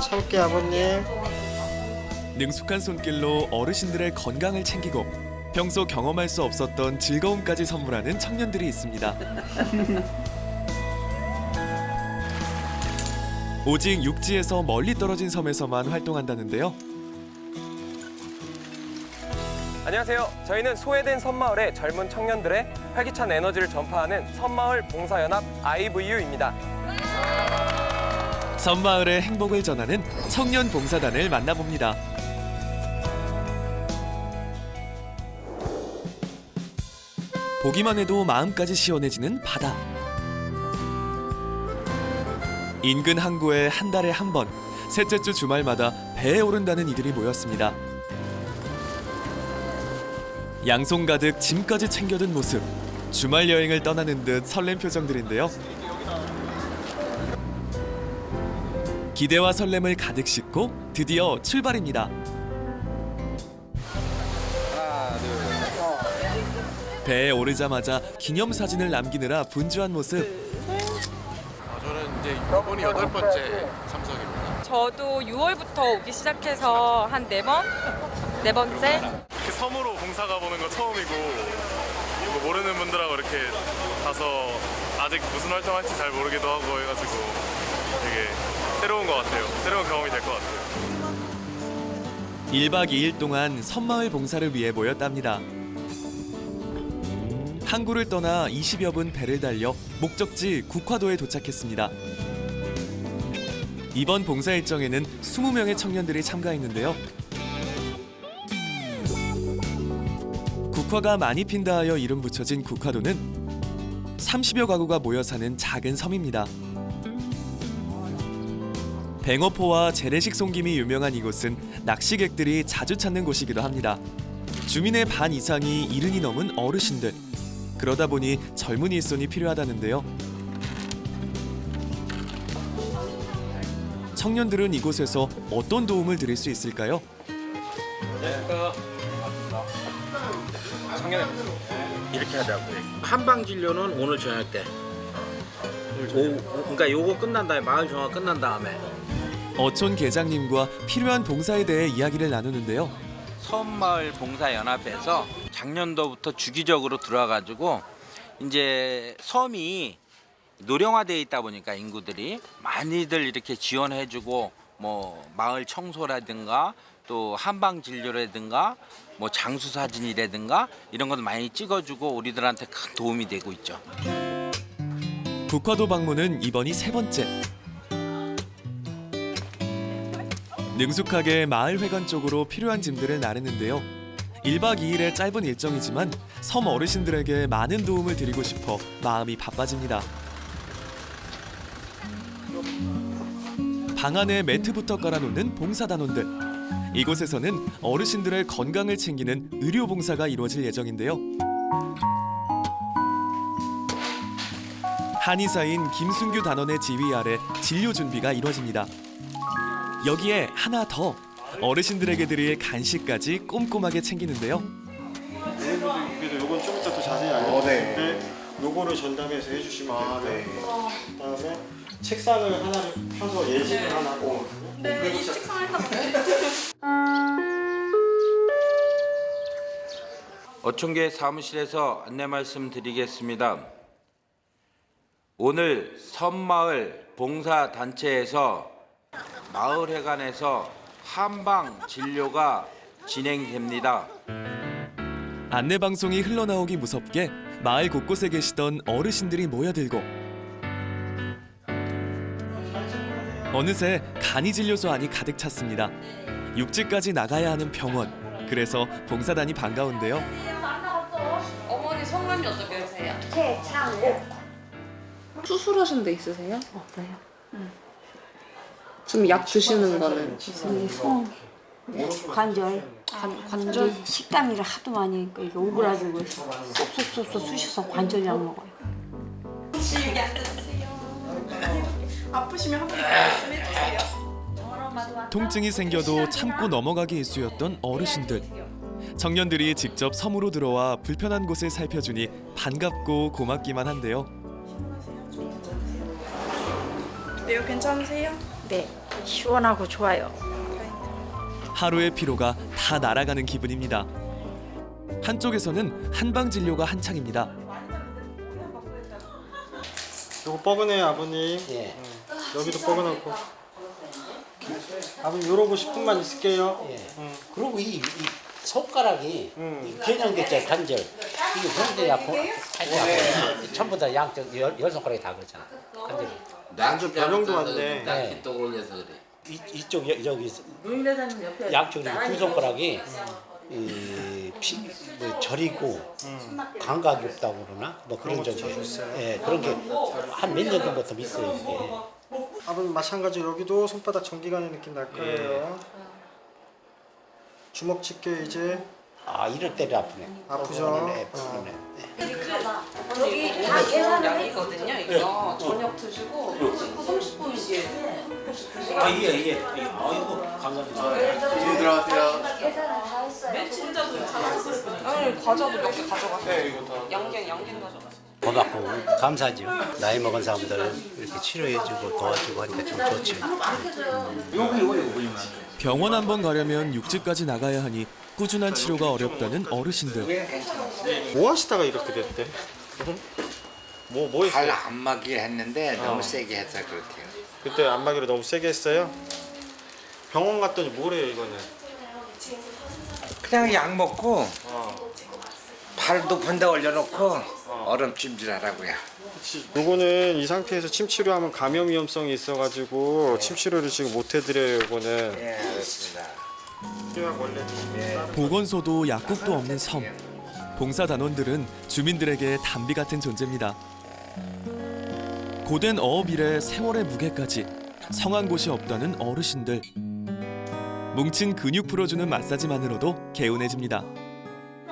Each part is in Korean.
참게 아버님. 능숙한 손길로 어르신들의 건강을 챙기고 평소 경험할 수 없었던 즐거움까지 선물하는 청년들이 있습니다. 오직 육지에서 멀리 떨어진 섬에서만 활동한다는데요. 안녕하세요. 저희는 소외된 섬마을의 젊은 청년들의 활기찬 에너지를 전파하는 섬마을 봉사연합 IVU입니다. 섬마을의 행복을 전하는 청년 봉사단을 만나봅니다. 보기만 해도 마음까지 시원해지는 바다. 인근 항구에 한 달에 한 번, 셋째 주 주말마다 배에 오른다는 이들이 모였습니다. 양손 가득 짐까지 챙겨든 모습. 주말 여행을 떠나는 듯 설렘 표정들인데요. 기대와 설렘을 가득 싣고 드디어 출발입니다. 배에 오르자마자 기념 사진을 남기느라 분주한 모습. 아, 저는 이제 이번이 여덟 번째 참석입니다. 저도 6월부터 오기 시작해서 한 네 번? 네 번째? 이렇게 섬으로 봉사 가보는 거 처음이고 뭐 모르는 분들하고 이렇게 가서 아직 무슨 활동할지 잘 모르기도 하고 해가지고 되게 새로운 것 같아요. 새로운 경험이 될 것 같아요. 1박 2일 동안 섬마을 봉사를 위해 모였답니다. 항구를 떠나 20여 분 배를 달려 목적지 국화도에 도착했습니다. 이번 봉사 일정에는 20명의 청년들이 참가했는데요. 국화가 많이 핀다 하여 이름 붙여진 국화도는 30여 가구가 모여 사는 작은 섬입니다. 뱅어포와 재래식 송김이 유명한 이곳은 낚시객들이 자주 찾는 곳이기도 합니다. 주민의 반 이상이 이른이 넘은 어르신들. 그러다 보니 젊은 일손이 필요하다는데요. 청년들은 이곳에서 어떤 도움을 드릴 수 있을까요? 이렇게 하자고요. 한방 진료는 오늘 저녁 때. 오, 그러니까 요거 끝난 다음에 마을 정화 끝난 다음에 어촌 계장님과 필요한 봉사에 대해 이야기를 나누는데요. 섬마을 봉사연합에서 작년도부터 주기적으로 들어와가지고 이제 섬이 노령화되어 있다 보니까 인구들이 많이들 이렇게 지원해주고 뭐 마을 청소라든가 또 한방 진료라든가 뭐 장수 사진이라든가 이런 것도 많이 찍어주고 우리들한테 큰 도움이 되고 있죠. 국화도 방문은 이번이 세 번째. 능숙하게 마을 회관 쪽으로 필요한 짐들을 나르는데요. 1박 2일의 짧은 일정이지만 섬 어르신들에게 많은 도움을 드리고 싶어 마음이 바빠집니다. 방 안에 매트부터 깔아놓는 봉사단원들. 이곳에서는 어르신들의 건강을 챙기는 의료 봉사가 이루어질 예정인데요. 한의사인 김순규 단원의 지휘 아래 진료 준비가 이루어집니다. 여기에 하나 더 어르신들에게 드릴 간식까지 꼼꼼하게 챙기는데요. 그래도 요건 좀 이따 더 자세히 알려드릴 텐데 요거를 전담해서 해주시면 돼요. 그다음에 책상을 하나를 펴서 예지를 하나 하고 네, 이 책상을 어촌계 사무실에서 안내 말씀 드리겠습니다. 오늘 섬마을 봉사단체에서 마을회관에서 한방 진료가 진행됩니다. 안내 방송이 흘러나오기 무섭게 마을 곳곳에 계시던 어르신들이 모여들고 어느새 간이 진료소 안이 가득 찼습니다. 육지까지 나가야 하는 병원. 그래서 봉사단이 반가운데요. 어머니 성함이 어떻게 되세요? 수술하신 데 있으세요? 없어요. 지금 약 드시는 거는 손, 네, 관절, 관, 관절 식당일을 하도 많이 하니까 이게 오그라들고 쏙쏙쏙쏙 쑤셔서 관절 약 먹어요. 통증이 생겨도 참고 넘어가기 일쑤였던 어르신들. 청년들이 직접 섬으로 들어와 불편한 곳을 살펴주니 반갑고 고맙기만 한데요. 네요 괜찮으세요? 네. 시원하고 좋아요. 하루의 피로가 다 날아가는 기분입니다. 한쪽에서는 한방 진료가 한창입니다. 요거 뻐근해요 아버님. 예. 응. 여기도 뻐근하고. 아버님 요러고 10분만 있을게요. 예. 응. 그리고 이, 이 손가락이 음. 이 개념겠죠 관절 이게 굉장히 아프 아프 전부 다 양쪽 열, 열 손가락이 다 그렇잖아 관절이 완전 변형도 왔네. 네. 또 올려서 그래. 이, 이쪽 여, 여기 양쪽 이두 손가락이 이 피, 뭐 저리고 감각이 없다고 그러나 뭐 그런 적이 예 그런 게 한 몇 년 전부터 있어요 이게 아버님 마찬가지로 여기도 손바닥 전기가는 느낌 날 거예요. 주먹 집게 이제 아 이럴 때를 아프네. 아프죠? 네, 아프네. 네. 여기 다 계산량이거든요. 이거. 저녁 드시고 식후 30분 이제 아 이게 이게. 아이고 감사합니다. 들어가세요. 아니 과자도 몇 개 가져가세요. 양갱 양갱 가져가세요. 고맙고 감사하죠 나이 먹은 사람들 이렇게 치료해주고 도와주고 하니까 좀 좋지 병원 한 번 가려면 육지까지 나가야 하니 꾸준한 치료가 어렵다는 어르신들. 뭐 하시다가 이렇게 됐대? 뭐, 뭐 했어요? 발 안마기 했는데 너무 세게 해서 그렇대요. 그때 안마기를 너무 세게 했어요? 병원 갔더니 뭐래요 이거는? 그냥 약 먹고 어. 발 높은 데 올려놓고 얼음 찜질하라고요. 요거는 이 상태에서 침 치료하면 감염 위험성이 있어가지고 침 치료를 지금 못 해드려요 요거는 예, 알았습니다. 치료약 원래 드십니다 보건소도 약국도 없는 섬. 봉사 단원들은 주민들에게 담비 같은 존재입니다. 고된 어업 일에 세월의 무게까지 성한 곳이 없다는 어르신들. 뭉친 근육 풀어주는 마사지만으로도 개운해집니다.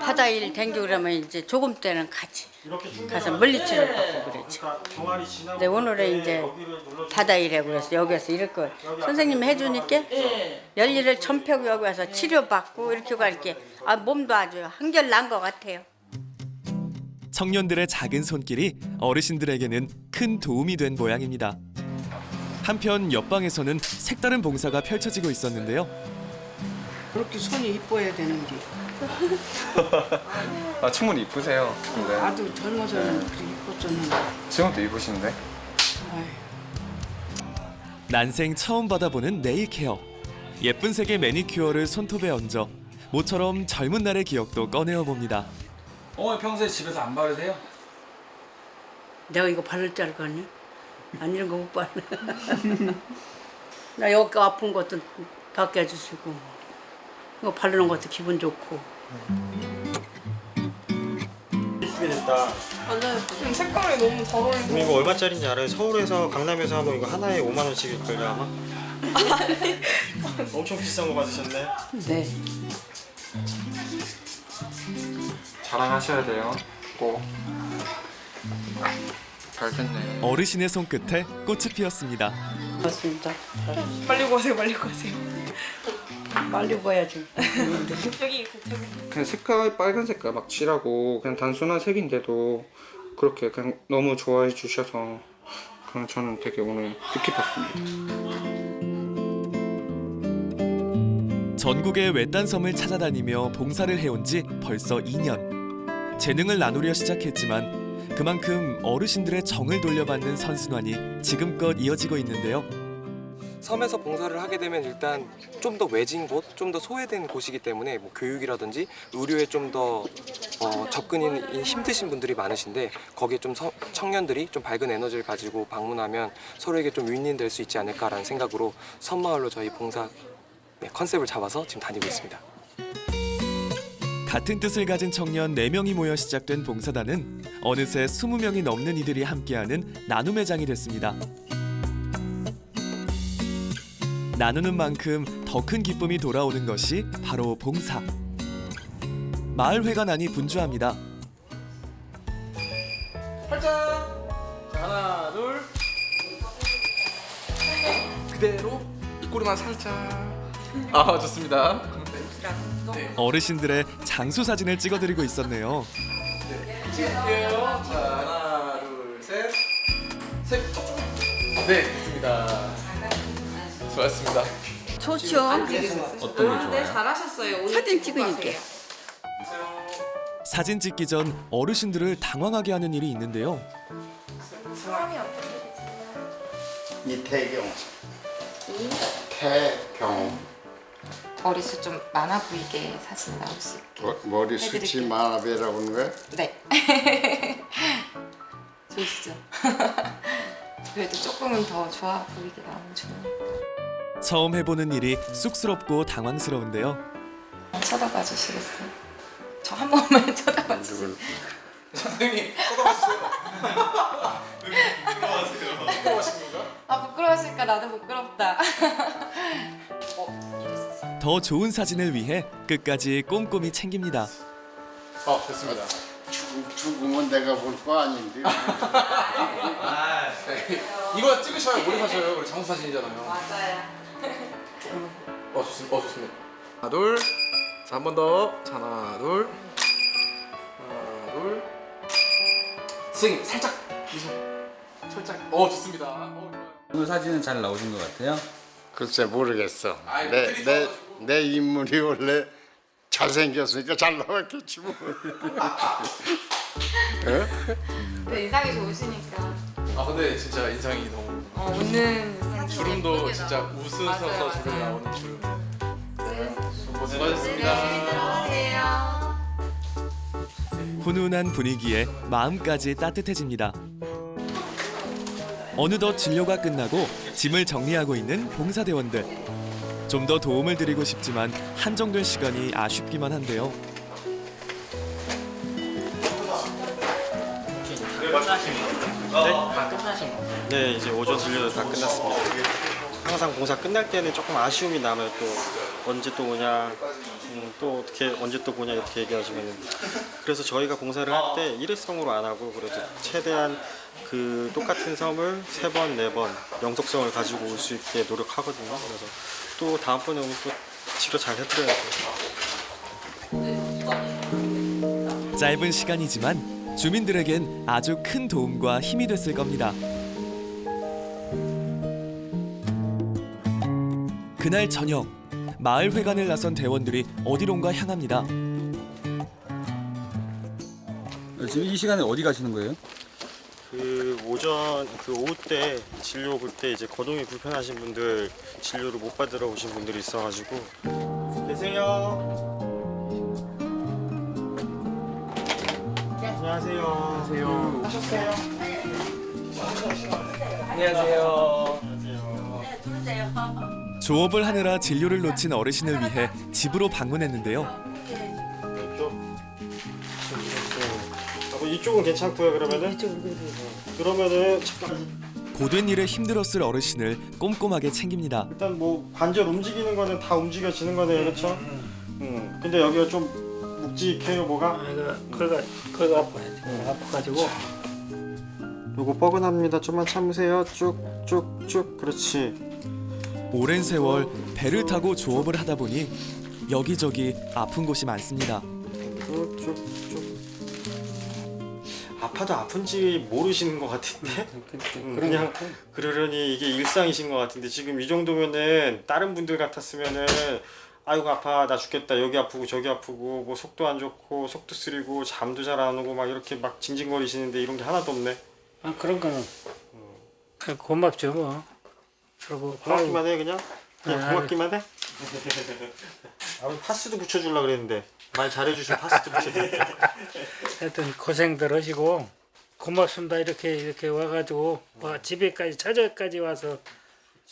바다 일 댕기고 그러면 이제 조금 때는 가지. 이렇게 가서 물리치료 받고 지나고 근데 오늘은 이제 바다 일에 그래서 여기서 이럴 걸 선생님 해주니까 열일을 전폐고 여기 와서 치료받고 이렇게 갈게 아 몸도 아주 한결 난 것 같아요. 청년들의 작은 손길이 어르신들에게는 큰 도움이 된 모양입니다. 한편 옆방에서는 색다른 봉사가 펼쳐지고 있었는데요. 그렇게 손이 이뻐야 되는데 아 충분히 이쁘세요. 근데 나도 젊어서는 그렇게 이뻤었는데 지금도 이쁘신데. 난생 처음 받아보는 네일 케어. 예쁜 색의 매니큐어를 손톱에 얹어 모처럼 젊은 날의 기억도 꺼내어 봅니다. 어머니 평소에 집에서 안 바르세요? 내가 이거 바를 줄 알고 아니? 안 이런 거못 바르. 나 여기 아픈 것도 닦게 해주시고 이거 바르는 것도 기분 좋고 이쁘게 됐다 맞아요. 지금 색깔이 너무 잘 어울리고. 이거 얼마짜리인지 알아요? 서울에서 강남에서 하면 이거 하나에 5만 원씩일 걸요 아마? 엄청 비싼 거 받으셨네 네. 자랑하셔야 돼요. 꼭. 잘 됐네. 어르신의 손끝에 꽃이 피었습니다. 맞습니다. 빨리 구하세요. 빨리 구하세요. 빨리 봐야지. 여기 그 대구. 그냥 색깔 빨간 색깔 막 칠하고 그냥 단순한 색인데도 그렇게 그냥 너무 좋아해 주셔서 그냥 저는 되게 오늘 뜻깊었습니다. 전국의 외딴 섬을 찾아다니며 봉사를 해온 지 벌써 2년. 재능을 나누려 시작했지만 그만큼 어르신들의 정을 돌려받는 선순환이 지금껏 이어지고 있는데요. 섬에서 봉사를 하게 되면 일단 좀 더 외진 곳, 좀 더 소외된 곳이기 때문에 뭐 교육이라든지 의료에 좀 더 어, 접근이 힘드신 분들이 많으신데 거기에 좀 서- 청년들이 좀 밝은 에너지를 가지고 방문하면 서로에게 좀 윈윈될 수 있지 않을까라는 생각으로 섬마을로 저희 봉사 네, 컨셉을 잡아서 지금 다니고 있습니다. 같은 뜻을 가진 청년 4명이 모여 시작된 봉사단은 어느새 20명이 넘는 이들이 함께하는 나눔의 장이 됐습니다. 나누는 만큼 더 큰 기쁨이 돌아오는 것이 바로 봉사. 마을회관 안이 분주합니다. 팔짱! 자, 하나, 둘. 그대로 입꼬리만 살짝. 아, 좋습니다. 어르신들의 장수 사진을 찍어드리고 있었네요. 찍을게요. 자, 하나, 둘, 셋. 셋. 네, 됐습니다. 수고하셨습니다. 좋죠. 어떤 네 잘하셨어요. 오늘 사진 찍으니까. 사진 찍기 전 어르신들을 당황하게 하는 일이 있는데요. 이태경. 이 태경. 머리숱 좀 많아 보이게 사진 나올 수 있게. 머- 머리 숱이 해드릴게요. 많아 보이라고 하는 거야? 네. 좋으시죠? 그래도 조금은 더 좋아 보이게 나오면 좋네요. 처음 해보는 일이 쑥스럽고 당황스러운데요. 쳐다봐 주시겠어요? 저 한 번만 쳐다봐 주세요. 선생님 쳐다봤어요. 아 부끄러우실까 나도 부끄럽다. 더 좋은 사진을 위해 끝까지 꼼꼼히 챙깁니다. 어 됐습니다. 죽, 죽으면 내가 볼 거 아닌데. 네. 이거 찍으셔야 오래 사셔요. 우리 장수 사진이잖아요. 맞아요. 어 좋습니다. 어 좋습니다. 하나 둘. 자 한 번 더. 자 하나 둘. 하나 둘. 선생님 살짝 미소. 살짝. 어 좋습니다. 어, 좋아요. 오늘 사진은 잘 나오신 것 같아요. 글쎄 모르겠어. 아이, 내, 모델이 내, 좋아가지고. 내 인물이 원래 잘생겼으니까 잘 나왔겠지 뭐. 네, 인상이 좋으시니까. 아 근데 진짜 인상이 너무. 어, 웃는 주름도 진짜. 웃으셔서 주름 맞아요. 나오는 주름. 네. 수고하셨습니다. 들어가세요. 훈훈한 분위기에 마음까지 따뜻해집니다. 어느덧 진료가 끝나고 짐을 정리하고 있는 봉사대원들. 좀 더 도움을 드리고 싶지만 한정된 시간이 아쉽기만 한데요. 네, 이제 오전 진료도 다 끝났습니다. 항상 봉사 끝날 때는 조금 아쉬움이 남아요. 또 언제 또 오냐, 음, 또 어떻게 언제 또 보냐 이렇게 얘기하시면 그래서 저희가 봉사를 할 때 일회성으로 안 하고 그래도 최대한 그 똑같은 섬을 세 번, 네 번 영속성을 가지고 올 수 있게 노력하거든요. 그래서 또 다음번에 오면 또 치료 잘 해드려야죠. 짧은 시간이지만 주민들에겐 아주 큰 도움과 힘이 됐을 겁니다. 그날 저녁 마을 회관을 나선 대원들이 어디론가 향합니다. 지금 이 시간에 어디 가시는 거예요? 그 오전 그 오후 때 진료 볼 때 이제 거동이 불편하신 분들 진료를 못 받으러 오신 분들이 있어가지고 계세요. 안녕하세요. 안녕하세요. 하셨어요? 안녕하세요. 조업을 하느라 진료를 놓친 어르신을 위해 집으로 방문했는데요. 이쪽. 아, 뭐 이쪽은 괜찮고요. 그러면은 그러면은 잠깐 고된 일에 힘들었을 어르신을 꼼꼼하게 챙깁니다. 일단 뭐 관절 움직이는 거는 다 움직여지는 거네요, 그렇죠? 음. 근데 여기가 좀 묵직해요, 뭐가? 그가 그가 아파야지. 아파가지고 요거 뻐근합니다. 좀만 참으세요. 쭉쭉쭉. 그렇지. 오랜 세월 배를 타고 조업을 하다 보니 여기저기 아픈 곳이 많습니다. 쭉쭉쭉. 아파도 아픈지 모르시는 것 같은데 음, 그냥 그러려니 이게 일상이신 것 같은데 지금 이 정도면은 다른 분들 같았으면은 아이고 아파. 나 죽겠다. 여기 아프고 저기 아프고 뭐 속도 안 좋고 속도 쓰리고 잠도 잘 안 오고 막 이렇게 막 징징거리시는데 이런 게 하나도 없네. 아, 그런 거는 아, 고맙죠 뭐. 그리고 고맙기만 해 그냥? 그냥 아, 고맙기만 해? 아, 파스도 붙여주려 그랬는데 말 잘해주시면 파스도 붙여드릴게요 하여튼 고생들 하시고 고맙습니다. 이렇게 이렇게 와가지고 와, 집에까지 찾아까지 와서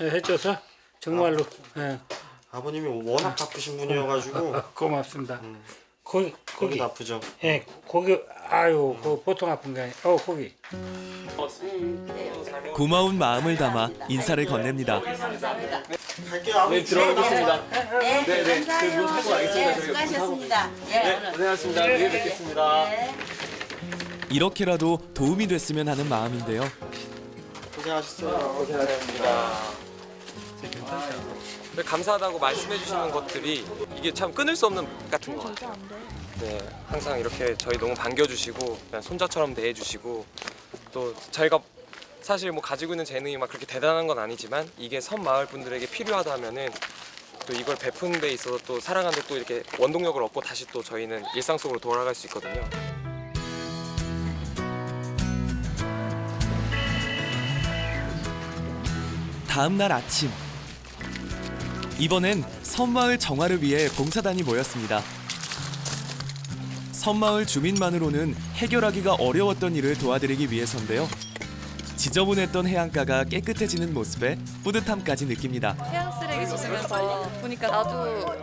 해줘서 정말로 예, 아버님이 워낙 바쁘신 분이어가지고 고맙습니다. 고기 거기 고기 아프죠 예 고기 아유 그 보통 아픈 게 아니 어 고기 고마운 마음을 담아 인사를 건넵니다. 갈게요 아버님 들어가겠습니다. 네, 네, 네. 그문 닫고 가겠습니다. 저희가 문 수고하셨습니다. 네, 고생하셨습니다. 내일 뵙겠습니다. 이렇게라도 도움이 됐으면 하는 마음인데요. 고생하셨어요 고생하셨습니다. 감사하다고 말씀해 주시는 것들이 이게 참 끊을 수 없는 것 같은 것 같아요. 네, 항상 이렇게 저희 너무 반겨주시고 그냥 손자처럼 대해주시고 또 저희가 사실 뭐 가지고 있는 재능이 막 그렇게 대단한 건 아니지만 이게 섬 마을 분들에게 필요하다면은 또 이걸 베푸는 데 있어서 또 사랑하는데 또 이렇게 원동력을 얻고 다시 또 저희는 일상 속으로 돌아갈 수 있거든요. 다음 날 아침 이번엔 섬마을 정화를 위해 봉사단이 모였습니다. 섬마을 주민만으로는 해결하기가 어려웠던 일을 도와드리기 위해서인데요. 지저분했던 해안가가 깨끗해지는 모습에 뿌듯함까지 느낍니다. 해양 쓰레기 줬으면서 보니까 나도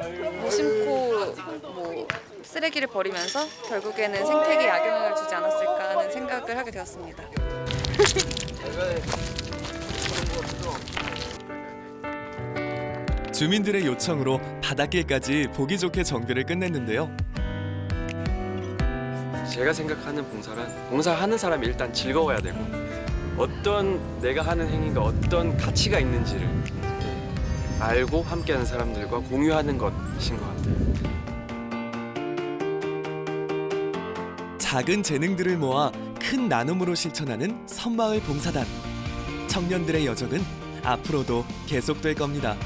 무심코 뭐 쓰레기를 버리면서 결국에는 생태계에 악영향을 주지 않았을까 하는 생각을 하게 되었습니다. 주민들의 요청으로 바닷길까지 보기 좋게 정비를 끝냈는데요. 제가 생각하는 봉사란 봉사하는 사람이 일단 즐거워야 되고 어떤 내가 하는 행위가 어떤 가치가 있는지를 알고 함께하는 사람들과 공유하는 것인 것 같아요. 작은 재능들을 모아 큰 나눔으로 실천하는 섬마을 봉사단. 청년들의 여정은 앞으로도 계속될 겁니다.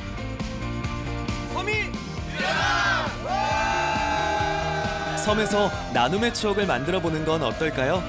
섬에서 나눔의 추억을 만들어 보는 건 어떨까요?